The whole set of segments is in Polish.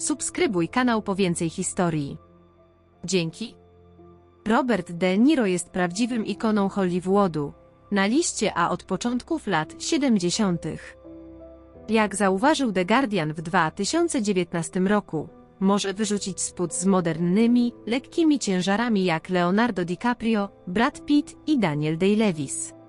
Subskrybuj kanał po więcej historii. Dzięki. Robert De Niro jest prawdziwym ikoną Hollywoodu, na liście A od początków lat 70. Jak zauważył The Guardian w 2019 roku, może wyrzucić spód z modernymi, lekkimi ciężarami jak Leonardo DiCaprio, Brad Pitt i Daniel Day-Lewis.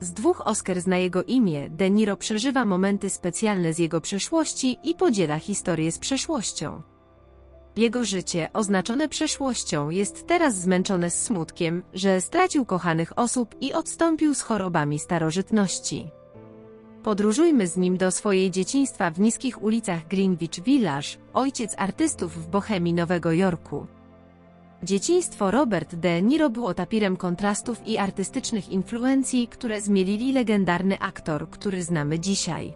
Z dwóch Oscars na jego imię De Niro przeżywa momenty specjalne z jego przeszłości i podziela historię z przeszłością. Jego życie, oznaczone przeszłością, jest teraz zmęczone smutkiem, że stracił kochanych osób i odstąpił z chorobami starożytności. Podróżujmy z nim do swojej dzieciństwa w niskich ulicach Greenwich Village, ojciec artystów w Bohemii Nowego Jorku. Dzieciństwo Robert De Niro było tapirem kontrastów i artystycznych influencji, które zmielili legendarny aktor, który znamy dzisiaj.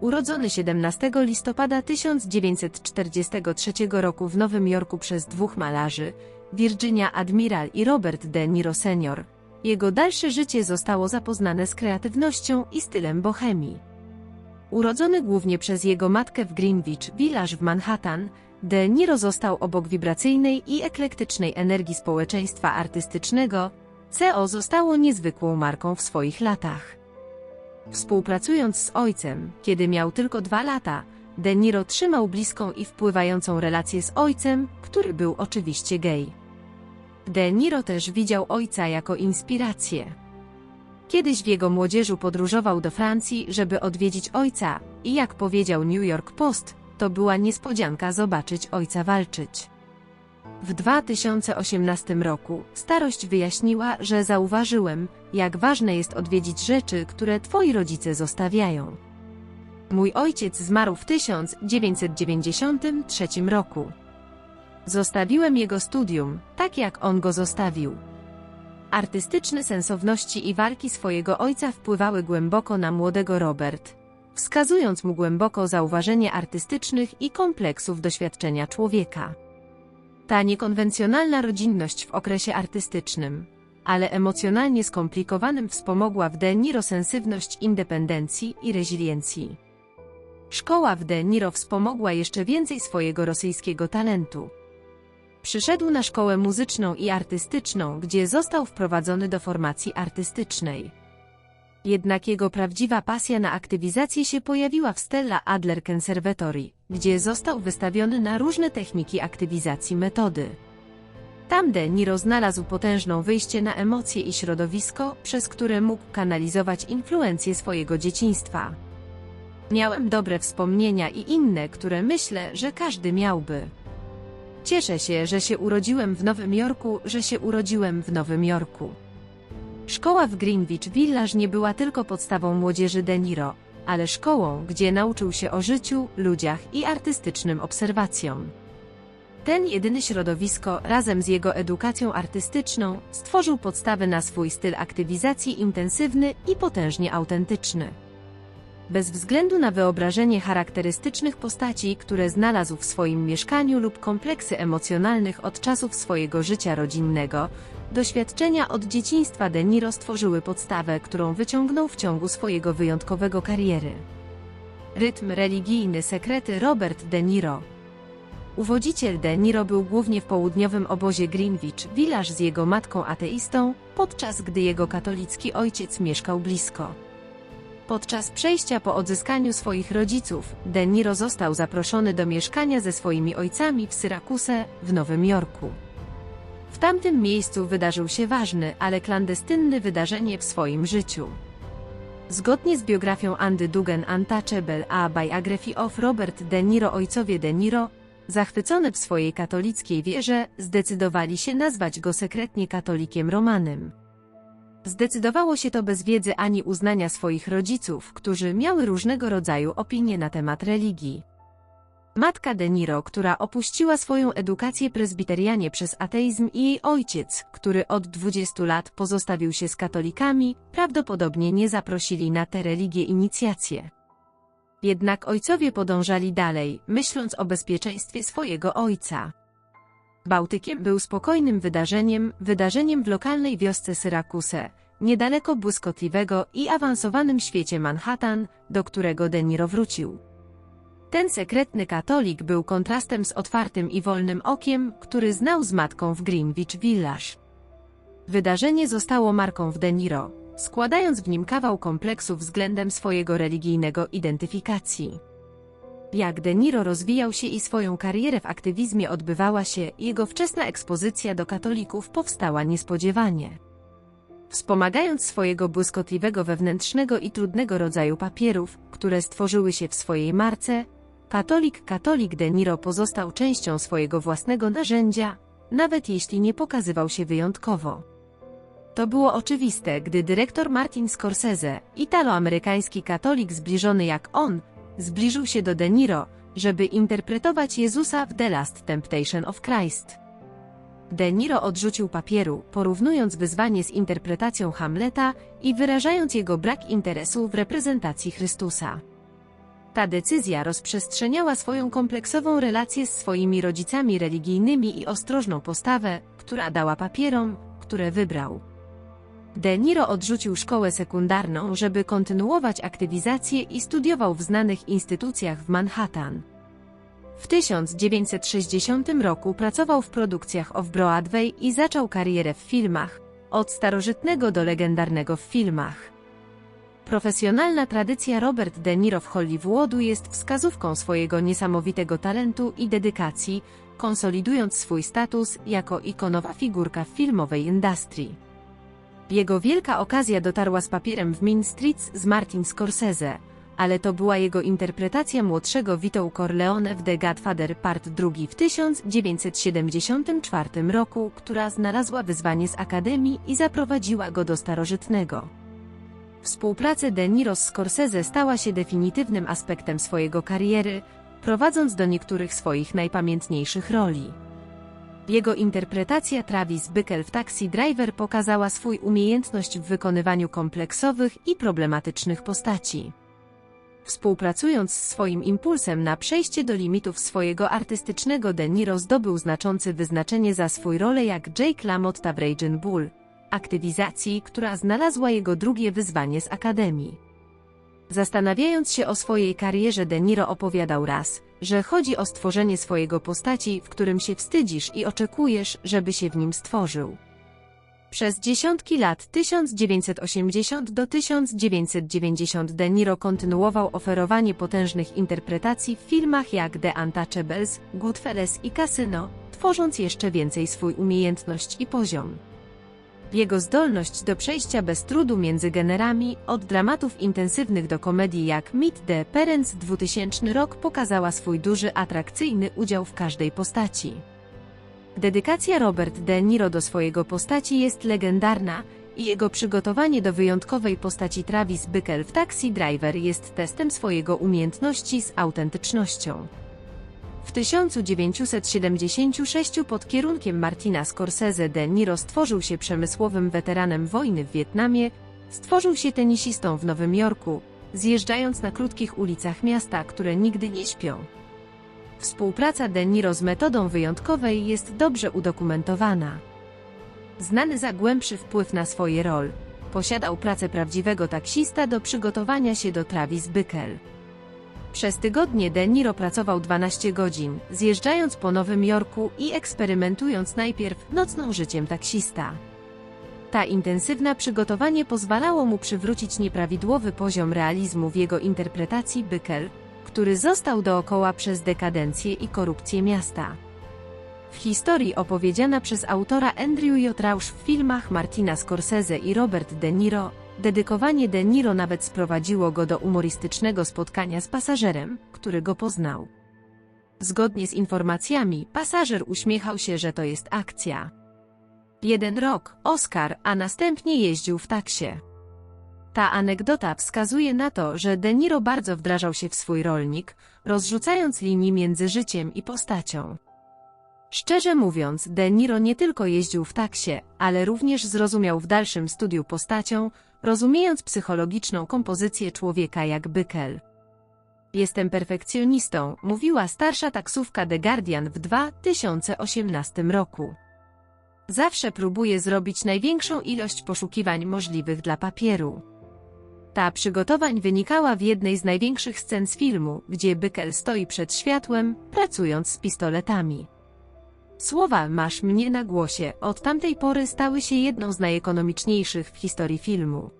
Urodzony 17 listopada 1943 roku w Nowym Jorku przez dwóch malarzy, Virginia Admiral i Robert De Niro Sr., jego dalsze życie zostało zapoznane z kreatywnością i stylem bohemii. Urodzony głównie przez jego matkę w Greenwich Village w Manhattan, De Niro został obok wibracyjnej i eklektycznej energii społeczeństwa artystycznego, CO zostało niezwykłą marką w swoich latach. Współpracując z ojcem, kiedy miał tylko dwa lata, De Niro trzymał bliską i wpływającą relację z ojcem, który był oczywiście gej. De Niro też widział ojca jako inspirację. Kiedyś w jego młodzieżu podróżował do Francji, żeby odwiedzić ojca, i jak powiedział New York Post, to była niespodzianka zobaczyć ojca walczyć. W 2018 roku starość wyjaśniła, że zauważyłem, jak ważne jest odwiedzić rzeczy, które twoi rodzice zostawiają. Mój ojciec zmarł w 1993 roku. Zostawiłem jego studium, tak jak on go zostawił. Artystyczne sensowności i walki swojego ojca wpływały głęboko na młodego Robert, wskazując mu głęboko zauważenie artystycznych i kompleksów doświadczenia człowieka. Ta niekonwencjonalna rodzinność w okresie artystycznym, ale emocjonalnie skomplikowanym wspomogła w De Niro sensywność independencji i rezyliencji. Szkoła w De Niro wspomogła jeszcze więcej swojego rosyjskiego talentu. Przyszedł na szkołę muzyczną i artystyczną, gdzie został wprowadzony do formacji artystycznej. Jednak jego prawdziwa pasja na aktywizację się pojawiła w Stella Adler Conservatory, gdzie został wystawiony na różne techniki aktywizacji metody. Tam De Niro znalazł potężną wyjście na emocje i środowisko, przez które mógł kanalizować influencje swojego dzieciństwa. Miałem dobre wspomnienia i inne, które myślę, że każdy miałby. Cieszę się, że się urodziłem w Nowym Jorku, że się urodziłem w Nowym Jorku. Szkoła w Greenwich Village nie była tylko podstawą młodzieży De Niro, ale szkołą, gdzie nauczył się o życiu, ludziach i artystycznym obserwacjom. Ten jedyny środowisko, razem z jego edukacją artystyczną, stworzył podstawy na swój styl aktywizacji intensywny i potężnie autentyczny. Bez względu na wyobrażenie charakterystycznych postaci, które znalazł w swoim mieszkaniu lub kompleksy emocjonalnych od czasów swojego życia rodzinnego, doświadczenia od dzieciństwa De Niro stworzyły podstawę, którą wyciągnął w ciągu swojego wyjątkowego kariery. Rytm religijny sekrety Robert De Niro Uwodziciel De Niro był głównie w południowym obozie Greenwich Village z jego matką ateistą, podczas gdy jego katolicki ojciec mieszkał blisko. Podczas przejścia po odzyskaniu swoich rodziców, De Niro został zaproszony do mieszkania ze swoimi ojcami w Syrakuse, w Nowym Jorku. W tamtym miejscu wydarzył się ważny, ale klandestynny wydarzenie w swoim życiu. Zgodnie z biografią Andy Dugan Untouchable a Biography of Robert De Niro ojcowie De Niro, zachwycone w swojej katolickiej wierze, zdecydowali się nazwać go sekretnie katolikiem Romanem. Zdecydowało się to bez wiedzy ani uznania swoich rodziców, którzy miały różnego rodzaju opinie na temat religii. Matka De Niro, która opuściła swoją edukację prezbiterianie przez ateizm i jej ojciec, który od 20 lat pozostawił się z katolikami, prawdopodobnie nie zaprosili na tę religię inicjację. Jednak ojcowie podążali dalej, myśląc o bezpieczeństwie swojego ojca. Bałtykiem był spokojnym wydarzeniem, wydarzeniem w lokalnej wiosce Syrakuse, niedaleko błyskotliwego i awansowanym świecie Manhattan, do którego De Niro wrócił. Ten sekretny katolik był kontrastem z otwartym i wolnym okiem, który znał z matką w Greenwich Village. Wydarzenie zostało marką w De Niro, składając w nim kawał kompleksu względem swojego religijnego identyfikacji. Jak De Niro rozwijał się i swoją karierę w aktywizmie odbywała się, jego wczesna ekspozycja do katolików powstała niespodziewanie. Wspomagając swojego błyskotliwego wewnętrznego i trudnego rodzaju papierów, które stworzyły się w swojej marce, katolik katolik De Niro pozostał częścią swojego własnego narzędzia, nawet jeśli nie pokazywał się wyjątkowo. To było oczywiste, gdy dyrektor Martin Scorsese, italoamerykański katolik zbliżony jak on, zbliżył się do De Niro, żeby interpretować Jezusa w The Last Temptation of Christ. De Niro odrzucił papieru, porównując wyzwanie z interpretacją Hamleta i wyrażając jego brak interesu w reprezentacji Chrystusa. Ta decyzja rozprzestrzeniała swoją kompleksową relację z swoimi rodzicami religijnymi i ostrożną postawę, która dała papierom, które wybrał. De Niro odrzucił szkołę sekundarną, żeby kontynuować aktywizację i studiował w znanych instytucjach w Manhattan. W 1960 roku pracował w produkcjach Off-Broadway i zaczął karierę w filmach, od starożytnego do legendarnego w filmach. Profesjonalna tradycja Robert De Niro w Hollywoodu jest wskazówką swojego niesamowitego talentu i dedykacji, konsolidując swój status jako ikonowa figurka filmowej industrii. Jego wielka okazja dotarła z papierem w Mean Streets z Martin Scorsese, ale to była jego interpretacja młodszego Vito Corleone w The Godfather Part II w 1974 roku, która znalazła wyzwanie z Akademii i zaprowadziła go do starożytnego. Współpraca De Niro z Scorsese stała się definitywnym aspektem swojego kariery, prowadząc do niektórych swoich najpamiętniejszych roli. Jego interpretacja Travis Bickle w Taxi Driver pokazała swój umiejętność w wykonywaniu kompleksowych i problematycznych postaci. Współpracując z swoim impulsem na przejście do limitów swojego artystycznego De Niro zdobył znaczące wyznaczenie za swój rolę jak Jake LaMotta w Raging Bull, aktywizacji, która znalazła jego drugie wyzwanie z Akademii. Zastanawiając się o swojej karierze De Niro opowiadał raz, że chodzi o stworzenie swojego postaci, w którym się wstydzisz i oczekujesz, żeby się w nim stworzył. Przez dziesiątki lat 1980 do 1990 De Niro kontynuował oferowanie potężnych interpretacji w filmach jak The Untouchables, Goodfellas i Casino, tworząc jeszcze więcej swój umiejętność i poziom. Jego zdolność do przejścia bez trudu między generami, od dramatów intensywnych do komedii jak Meet the Parents 2000 rok pokazała swój duży atrakcyjny udział w każdej postaci. Dedykacja Robert De Niro do swojego postaci jest legendarna i jego przygotowanie do wyjątkowej postaci Travis Bickle w Taxi Driver jest testem swojego umiejętności z autentycznością. W 1976 pod kierunkiem Martina Scorsese De Niro stworzył się przemysłowym weteranem wojny w Wietnamie, stworzył się tenisistą w Nowym Jorku, zjeżdżając na krótkich ulicach miasta, które nigdy nie śpią. Współpraca De Niro z metodą wyjątkowej jest dobrze udokumentowana. Znany za głębszy wpływ na swoje rol, posiadał pracę prawdziwego taksista do przygotowania się do Travis Bickle. Przez tygodnie De Niro pracował 12 godzin, zjeżdżając po Nowym Jorku i eksperymentując najpierw nocną życiem taksista. Ta intensywne przygotowanie pozwalało mu przywrócić nieprawidłowy poziom realizmu w jego interpretacji Bykel, który został dookoła przez dekadencję i korupcję miasta. W historii opowiedziana przez autora Andrew J. Rausch w filmach Martina Scorsese i Robert De Niro, dedykowanie De Niro nawet sprowadziło go do humorystycznego spotkania z pasażerem, który go poznał. Zgodnie z informacjami, pasażer uśmiechał się, że to jest akcja. Jeden rok, Oscar, a następnie jeździł w taksie. Ta anegdota wskazuje na to, że De Niro bardzo wdrażał się w swój rolnik, rozrzucając linii między życiem i postacią. Szczerze mówiąc, De Niro nie tylko jeździł w taksie, ale również zrozumiał w dalszym studiu postacią, rozumiejąc psychologiczną kompozycję człowieka jak Bykel. Jestem perfekcjonistą, mówiła starsza taksówka The Guardian w 2018 roku. Zawsze próbuję zrobić największą ilość poszukiwań możliwych dla papieru. Ta przygotowań wynikała w jednej z największych scen z filmu, gdzie Bykel stoi przed światłem, pracując z pistoletami. Słowa masz mnie na głosie od tamtej pory stały się jedną z najekonomiczniejszych w historii filmu.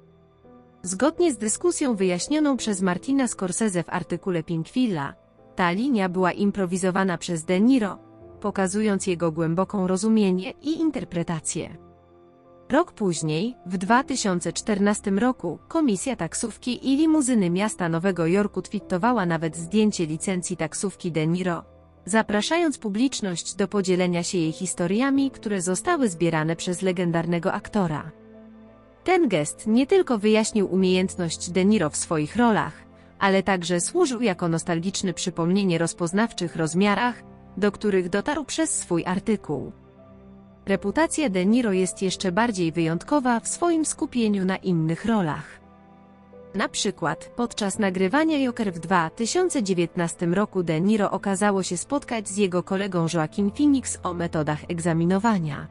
Zgodnie z dyskusją wyjaśnioną przez Martina Scorsese w artykule Pinkwilla, ta linia była improwizowana przez De Niro, pokazując jego głęboką rozumienie i interpretację. Rok później, w 2014 roku, Komisja Taksówki i Limuzyny Miasta Nowego Jorku twittowała nawet zdjęcie licencji taksówki De Niro, zapraszając publiczność do podzielenia się jej historiami, które zostały zbierane przez legendarnego aktora. Ten gest nie tylko wyjaśnił umiejętność De Niro w swoich rolach, ale także służył jako nostalgiczne przypomnienie rozpoznawczych rozmiarach, do których dotarł przez swój artykuł. Reputacja De Niro jest jeszcze bardziej wyjątkowa w swoim skupieniu na innych rolach. Na przykład, podczas nagrywania Joker w 2019 roku De Niro okazało się spotkać z jego kolegą Joaquin Phoenix o metodach egzaminowania.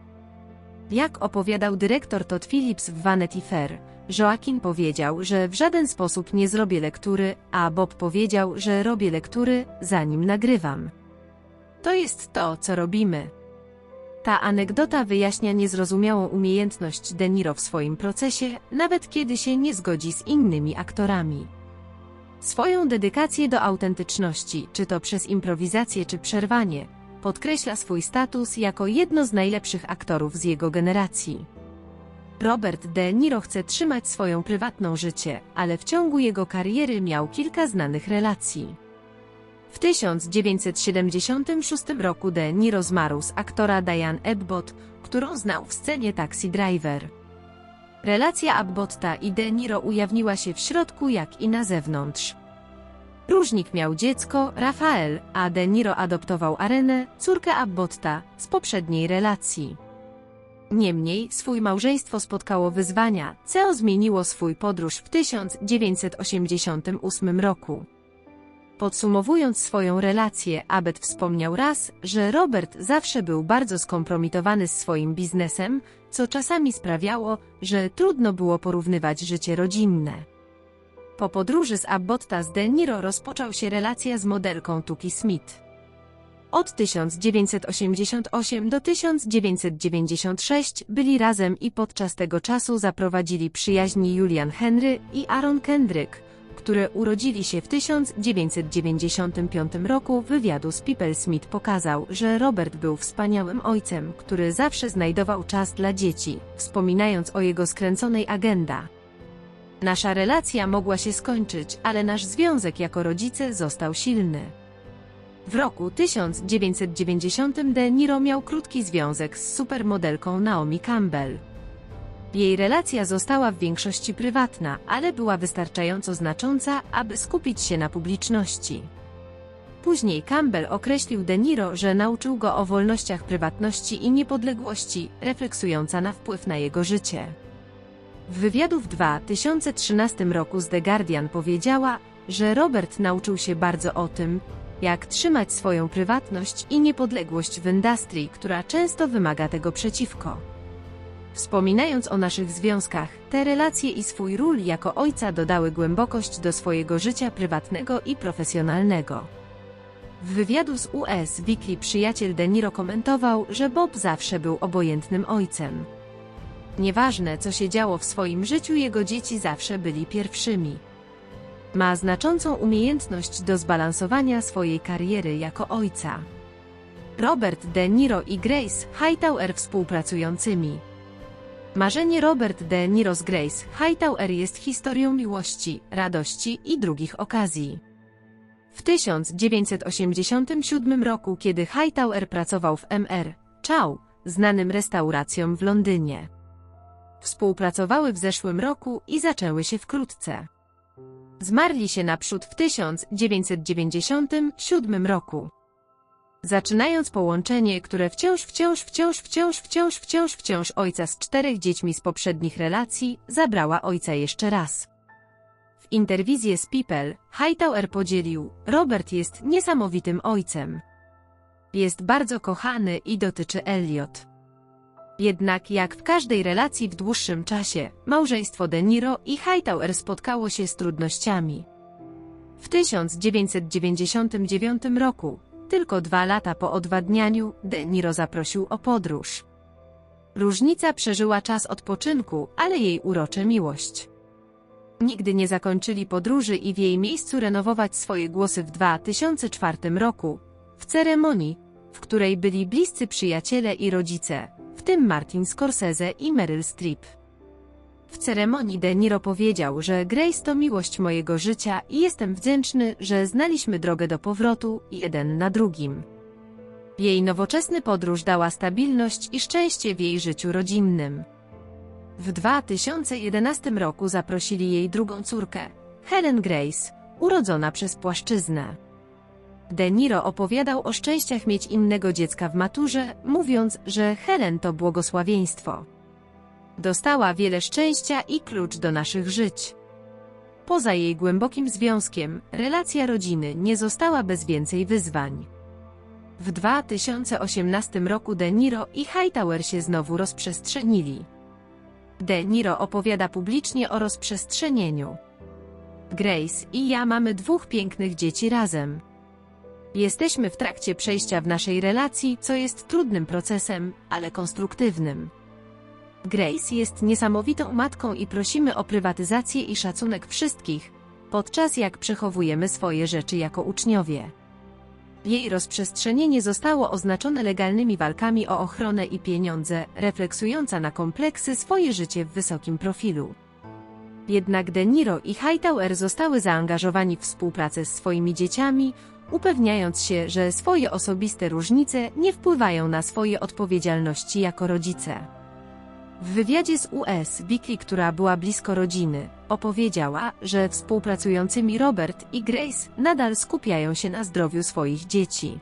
Jak opowiadał dyrektor Todd Phillips w Vanity Fair, Joaquin powiedział, że w żaden sposób nie zrobię lektury, a Bob powiedział, że robię lektury, zanim nagrywam. To jest to, co robimy. Ta anegdota wyjaśnia niezrozumiałą umiejętność De Niro w swoim procesie, nawet kiedy się nie zgodzi z innymi aktorami. Swoją dedykację do autentyczności, czy to przez improwizację czy przerwanie, podkreśla swój status jako jedno z najlepszych aktorów z jego generacji. Robert De Niro chce trzymać swoją prywatną życie, ale w ciągu jego kariery miał kilka znanych relacji. W 1976 roku De Niro zmarł z aktora Diane Abbott, którą znał w scenie Taxi Driver. Relacja Abbotta i De Niro ujawniła się w środku jak i na zewnątrz. Różnik miał dziecko, Rafael, a De Niro adoptował Arenę, córkę Abbotta, z poprzedniej relacji. Niemniej, swój małżeństwo spotkało wyzwania, co zmieniło swój podróż w 1988 roku. Podsumowując swoją relację, Abed wspomniał raz, że Robert zawsze był bardzo skompromitowany z swoim biznesem, co czasami sprawiało, że trudno było porównywać życie rodzinne. Po podróży z Abbotta z De Niro rozpoczął się relacja z modelką Tuki Smith. Od 1988 do 1996 byli razem i podczas tego czasu zaprowadzili przyjaźni Julian Henry i Aaron Kendrick, które urodzili się w 1995 roku, wywiadu z People Smith pokazał, że Robert był wspaniałym ojcem, który zawsze znajdował czas dla dzieci, wspominając o jego skręconej agenda. Nasza relacja mogła się skończyć, ale nasz związek jako rodzice został silny. W roku 1990 De Niro miał krótki związek z supermodelką Naomi Campbell. Jej relacja została w większości prywatna, ale była wystarczająco znacząca, aby skupić się na publiczności. Później Campbell określił De Niro, że nauczył go o wolnościach prywatności i niepodległości, refleksująca na wpływ na jego życie. W wywiadu w 2013 roku z The Guardian powiedziała, że Robert nauczył się bardzo o tym, jak trzymać swoją prywatność i niepodległość w industrii, która często wymaga tego przeciwko. Wspominając o naszych związkach, te relacje i swój ról jako ojca dodały głębokość do swojego życia prywatnego i profesjonalnego. W wywiadu z US Weekly przyjaciel De Niro komentował, że Bob zawsze był obojętnym ojcem. Nieważne, co się działo w swoim życiu, jego dzieci zawsze byli pierwszymi. Ma znaczącą umiejętność do zbalansowania swojej kariery jako ojca. Robert De Niro i Grace Hightower współpracującymi. Marzenie Robert De Niro z Grace Hightower jest historią miłości, radości i drugich okazji. W 1987 roku, kiedy Hightower pracował w MR, Chow, znanym restauracjom w Londynie. Współpracowały w zeszłym roku i zaczęły się wkrótce. Zmarli się naprzód w 1997 roku. Zaczynając połączenie, które wciąż, wciąż, wciąż, wciąż, wciąż, wciąż, wciąż ojca z czterech dziećmi z poprzednich relacji, zabrała ojca jeszcze raz. W interwizji z People, Hightower podzielił, Robert jest niesamowitym ojcem. Jest bardzo kochany i dotyczy Elliot. Jednak jak w każdej relacji w dłuższym czasie, małżeństwo De Niro i Hightower spotkało się z trudnościami. W 1999 roku, tylko dwa lata po odwadnianiu, De Niro zaprosił o podróż. Różnica przeżyła czas odpoczynku, ale jej urocze miłość. Nigdy nie zakończyli podróży i w jej miejscu renowować swoje głosy w 2004 roku, w ceremonii, w której byli bliscy przyjaciele i rodzice, w tym Martin Scorsese i Meryl Streep. W ceremonii De Niro powiedział, że Grace to miłość mojego życia i jestem wdzięczny, że znaliśmy drogę do powrotu, jeden na drugim. Jej nowoczesny podróż dała stabilność i szczęście w jej życiu rodzinnym. W 2011 roku zaprosili jej drugą córkę, Helen Grace, urodzona przez płaszczyznę. De Niro opowiadał o szczęściach mieć innego dziecka w maturze, mówiąc, że Helen to błogosławieństwo. Dostała wiele szczęścia i klucz do naszych żyć. Poza jej głębokim związkiem, relacja rodziny nie została bez więcej wyzwań. W 2018 roku De Niro i Hightower się znowu rozprzestrzenili. De Niro opowiada publicznie o rozprzestrzenieniu. Grace i ja mamy dwóch pięknych dzieci razem. Jesteśmy w trakcie przejścia w naszej relacji, co jest trudnym procesem, ale konstruktywnym. Grace jest niesamowitą matką i prosimy o prywatyzację i szacunek wszystkich, podczas jak przechowujemy swoje rzeczy jako uczniowie. Jej rozprzestrzenienie zostało oznaczone legalnymi walkami o ochronę i pieniądze, refleksująca na kompleksy swoje życie w wysokim profilu. Jednak De Niro i Hightower zostały zaangażowani w współpracę z swoimi dzieciami, upewniając się, że swoje osobiste różnice nie wpływają na swoje odpowiedzialności jako rodzice. W wywiadzie z US Vicky, która była blisko rodziny, opowiedziała, że współpracującymi Robert i Grace nadal skupiają się na zdrowiu swoich dzieci.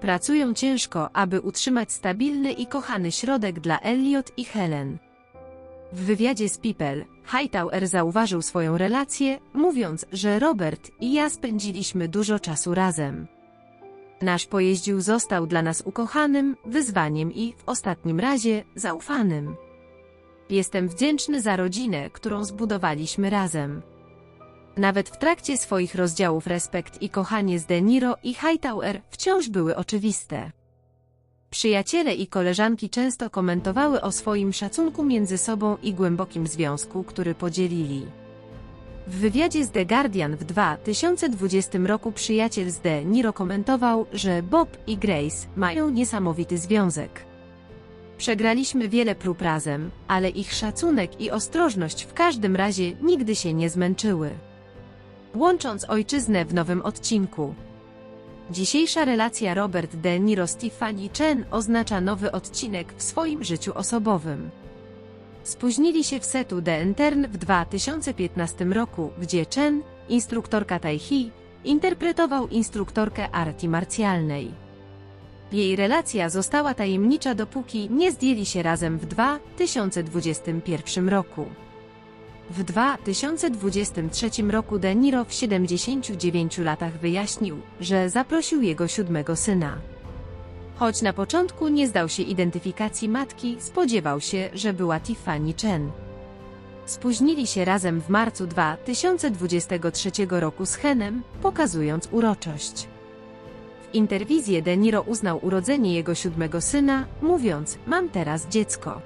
Pracują ciężko, aby utrzymać stabilny i kochany środek dla Elliot i Helen. W wywiadzie z People, Hightower zauważył swoją relację, mówiąc, że Robert i ja spędziliśmy dużo czasu razem. Nasz pojeździł został dla nas ukochanym, wyzwaniem i, w ostatnim razie, zaufanym. Jestem wdzięczny za rodzinę, którą zbudowaliśmy razem. Nawet w trakcie swoich rozdziałów respekt i kochanie z De Niro i Hightower wciąż były oczywiste. Przyjaciele i koleżanki często komentowały o swoim szacunku między sobą i głębokim związku, który podzielili. W wywiadzie z The Guardian w 2020 roku przyjaciel z The Niro komentował, że Bob i Grace mają niesamowity związek. Przegraliśmy wiele prób razem, ale ich szacunek i ostrożność w każdym razie nigdy się nie zmęczyły. Łącząc ojczyznę w nowym odcinku. Dzisiejsza relacja Robert De Niro z Tiffany Chen oznacza nowy odcinek w swoim życiu osobowym. Spóźnili się w setu The Intern w 2015 roku, gdzie Chen, instruktorka Tai Chi, interpretował instruktorkę artii marcjalnej. Jej relacja została tajemnicza dopóki nie zdjęli się razem w 2021 roku. W 2023 roku De Niro w 79 latach wyjaśnił, że zaprosił jego siódmego syna. Choć na początku nie zdał się identyfikacji matki, spodziewał się, że była Tiffany Chen. Spóźnili się razem w marcu 2023 roku z Henem, pokazując uroczość. W interwizji De Niro uznał urodzenie jego siódmego syna, mówiąc, mam teraz dziecko.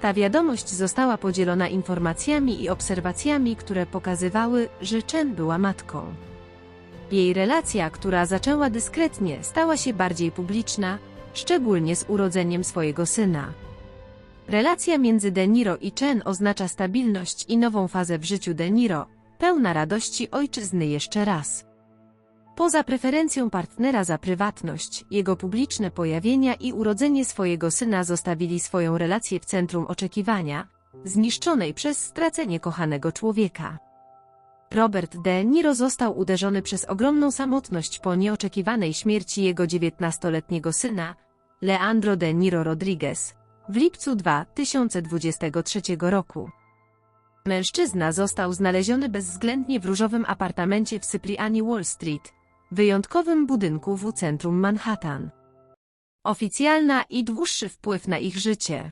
Ta wiadomość została podzielona informacjami i obserwacjami, które pokazywały, że Chen była matką. Jej relacja, która zaczęła dyskretnie, stała się bardziej publiczna, szczególnie z urodzeniem swojego syna. Relacja między De Niro i Chen oznacza stabilność i nową fazę w życiu De Niro, pełna radości ojczyzny jeszcze raz. Poza preferencją partnera za prywatność, jego publiczne pojawienia i urodzenie swojego syna zostawili swoją relację w centrum oczekiwania, zniszczonej przez stracenie kochanego człowieka. Robert De Niro został uderzony przez ogromną samotność po nieoczekiwanej śmierci jego 19-letniego syna, Leandro De Niro Rodriguez, w lipcu 2023 roku. Mężczyzna został znaleziony bezwzględnie w różowym apartamencie w Sypriani Wall Street, wyjątkowym budynku w centrum Manhattan. oficjalna i dłuższy wpływ na ich życie.